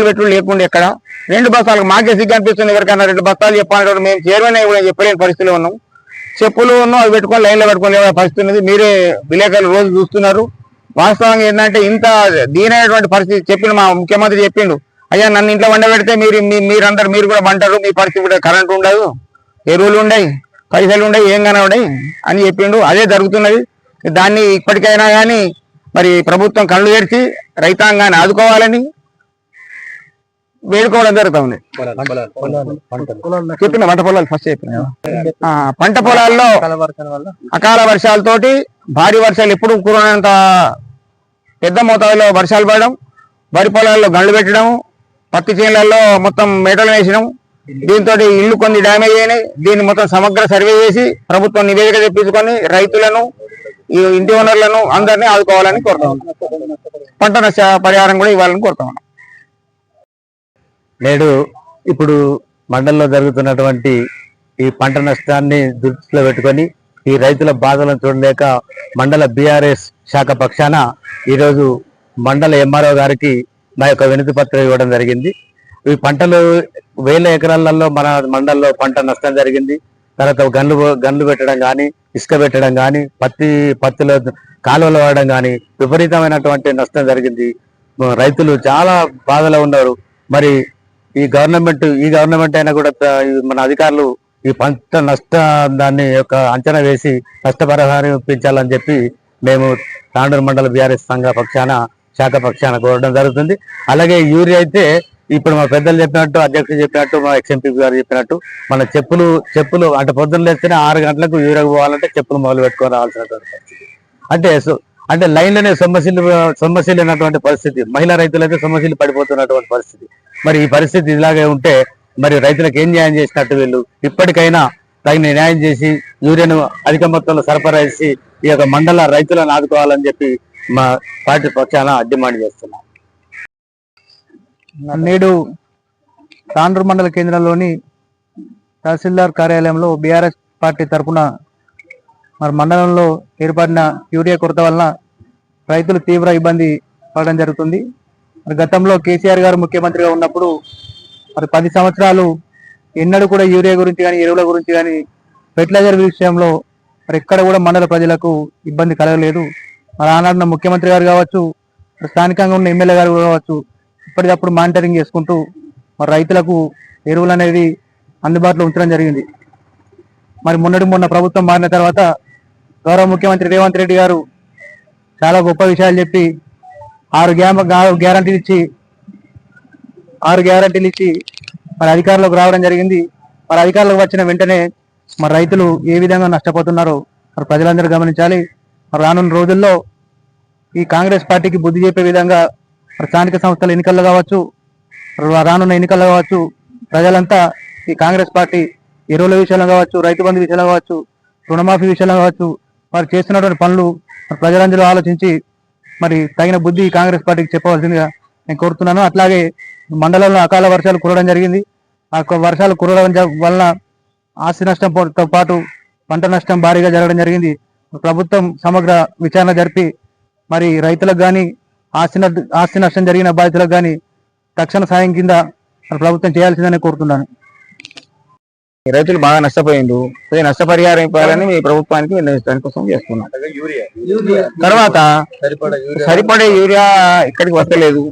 పెట్టుడు లేకుండా ఎక్కడ? రెండు బస్తాలకు మాకే సిగ్గు అనిపిస్తుంది ఎవరికన్నా రెండు బస్తాలు చెప్పాలంటే మేము చైర్మన్ కూడా చెప్పలేని పరిస్థితిలో ఉన్నాం. చెప్పులు ఉన్నాం అవి పెట్టుకొని లైన్లో పెట్టుకొని పరిస్థితి ఉన్నది మీరే విలేకరులు రోజు చూస్తున్నారు. వాస్తవంగా ఏంటంటే ఇంత దీనైనటువంటి పరిస్థితి చెప్పిండు మా ముఖ్యమంత్రి చెప్పిండు. అయ్యా నన్ను ఇంట్లో వండబెడితే మీరు మీ- మీరందరు మీరు కూడా వంటారు మీ పరిస్థితి కూడా కరెంట్ ఉండదు ఎరువులు ఉండయి పైసలు ఉండయి ఏం కనబడాయి అని చెప్పిండు. అదే జరుగుతున్నది. దాన్ని ఇప్పటికైనా కానీ మరి ప్రభుత్వం కళ్ళు తెరిచి రైతాంగాన్ని ఆదుకోవాలని వేడుకోవడం జరుగుతుంది. చెప్పిన పంట పొలాలు ఫస్ట్ చెప్పిన. పంట పొలాల్లో అకాల వర్షాలతోటి భారీ వర్షాలు ఎప్పుడు కురనంత పెద్ద మోతాదులో వర్షాలు పడడం వరి పొలాల్లో గండ్లు పెట్టడం పత్తి చేనులలో మొత్తం మేటలు వేసినాం దీంతో ఇల్లు కొన్ని డ్యామేజ్ అయినాయి. దీన్ని మొత్తం సమగ్ర సర్వే చేసి ప్రభుత్వం నివేదిక తెప్పించుకొని రైతులను ఈ ఇంటి ఓనర్లను అందరినీ ఆదుకోవాలని కోరుతాం పంట నష్ట పరిహారం కూడా ఇవ్వాలని కోరుతాం నేడు ఇప్పుడు మండలంలో జరుగుతున్నటువంటి ఈ పంట నష్టాన్ని దృష్టిలో పెట్టుకొని ఈ రైతుల బాధలను చూడలేక మండల బీఆర్ఎస్ శాఖ పక్షాన ఈరోజు మండల ఎంఆర్ఓ గారికి మా యొక్క వినతి పత్రం ఇవ్వడం జరిగింది. ఈ పంటలు వేల ఎకరాలలో మన మండలంలో పంట నష్టం జరిగింది. తర్వాత గన్లు గన్లు పెట్టడం కానీ ఇసుక పెట్టడం కానీ పత్తి పత్తిలో కాలువలు వాడడం కానీ విపరీతమైనటువంటి నష్టం జరిగింది. రైతులు చాలా బాధలో ఉన్నారు. మరి ఈ గవర్నమెంట్ ఈ గవర్నమెంట్ అయినా కూడా మన అధికారులు ఈ పంట నష్ట దాన్ని యొక్క అంచనా వేసి నష్టపరిహారం ఇప్పించాలని చెప్పి మేము తాండూరు మండల బీఆర్ఎస్ సంఘ పక్షాన శాఖ పక్షాన కోరడం జరుగుతుంది. అలాగే యూరియా అయితే ఇప్పుడు మా పెద్దలు చెప్పినట్టు అధ్యక్షులు చెప్పినట్టు మా ఎక్స్ఎంపీ గారు చెప్పినట్టు మన చెప్పులు చెప్పులు అంటే పొద్దున్న లేస్తేనే ఆరు గంటలకు యూరియా పోవాలంటే చెప్పులు మొదలు పెట్టుకొని రావాల్సిన పరిస్థితి. అంటే సో- అంటే లైన్లోనే సమస్యలు సమస్యలు పరిస్థితి. మహిళా రైతులు అయితే సమస్యలు పడిపోతున్నటువంటి పరిస్థితి. మరి ఈ పరిస్థితి ఇలాగే ఉంటే మరి రైతులకు ఏం న్యాయం చేసినట్టు వీళ్ళు? ఇప్పటికైనా తగిన న్యాయం చేసి యూరియాను అధిక మొత్తంలో సరఫరా చేసి ఈ యొక్క మండల రైతులను ఆదుకోవాలని చెప్పి మా పార్టీ పక్షాన డిమాండ్ చేస్తున్నాం. నేడు తాండ్రు మండల కేంద్రంలోని తహసీల్దార్ కార్యాలయంలో బీఆర్ఎస్ పార్టీ తరపున మరి మండలంలో ఏర్పడిన యూరియా కొరత వలన రైతులు తీవ్ర ఇబ్బంది పడడం జరుగుతుంది. మరి గతంలో కేసీఆర్ గారు ముఖ్యమంత్రిగా ఉన్నప్పుడు మరి పది సంవత్సరాలు ఎన్నడూ కూడా యూరియా గురించి కానీ ఎరువుల గురించి కానీ ఫెర్టిలైజర్ విషయంలో మరి ఎక్కడ కూడా మండల ప్రజలకు ఇబ్బంది కలగలేదు. మరి ఆనాడున్న ముఖ్యమంత్రి గారు కావచ్చు మరి స్థానికంగా ఉన్న ఎమ్మెల్యే గారు కావచ్చు ఇప్పటికప్పుడు మానిటరింగ్ చేసుకుంటూ మరి రైతులకు ఎరువులు అనేది అందుబాటులో ఉంచడం జరిగింది. మరి మొన్నటి మొన్న ప్రభుత్వం మారిన తర్వాత గౌరవ ముఖ్యమంత్రి రేవంత్ రెడ్డి గారు చాలా గొప్ప విషయాలు చెప్పి ఆరు గ్యామ గ్యారంటీలు ఇచ్చి ఆరు గ్యారంటీలు ఇచ్చి మరి అధికారంలోకి రావడం జరిగింది. మరి అధికారంలోకి వచ్చిన వెంటనే మరి రైతులు ఏ విధంగా నష్టపోతున్నారో మరి ప్రజలందరూ గమనించాలి. మరి రానున్న రోజుల్లో ఈ కాంగ్రెస్ పార్టీకి బుద్ధి చెప్పే విధంగా మరి స్థానిక సంస్థల ఎన్నికల్లో కావచ్చు రానున్న ఎన్నికల్లో కావచ్చు ప్రజలంతా ఈ కాంగ్రెస్ పార్టీ ఎరువుల విషయంలో కావచ్చు రైతు బంధు విషయంలో కావచ్చు రుణమాఫీ విషయంలో కావచ్చు వారు చేస్తున్నటువంటి పనులు మరి ప్రజలందరూ ఆలోచించి మరి తగిన బుద్ధి కాంగ్రెస్ పార్టీకి చెప్పవలసిందిగా నేను కోరుతున్నాను. అట్లాగే మండలంలో అకాల వర్షాలు కురవడం జరిగింది. ఆ యొక్క వర్షాలు కురవడం వలన ఆస్తి నష్టంతో పాటు పంట నష్టం భారీగా జరగడం జరిగింది. ప్రభుత్వం సమగ్ర విచారణ జరిపి మరి రైతులకు కానీ ఆస్తి ఆస్తి నష్టం జరిగిన బాధితులకు కానీ తక్షణ సాయం కింద ప్రభుత్వం చేయాల్సిందని కోరుతున్నాను. రైతులు బాగా నష్టపోయిండు నష్టపరిహారం ఇవ్వాలని మీ ప్రభుత్వానికి విన్నవించడానికి కోసం చేస్తున్నాం. తర్వాత సరిపడే యూరియా. ఇక్కడికి వస్తలేదు.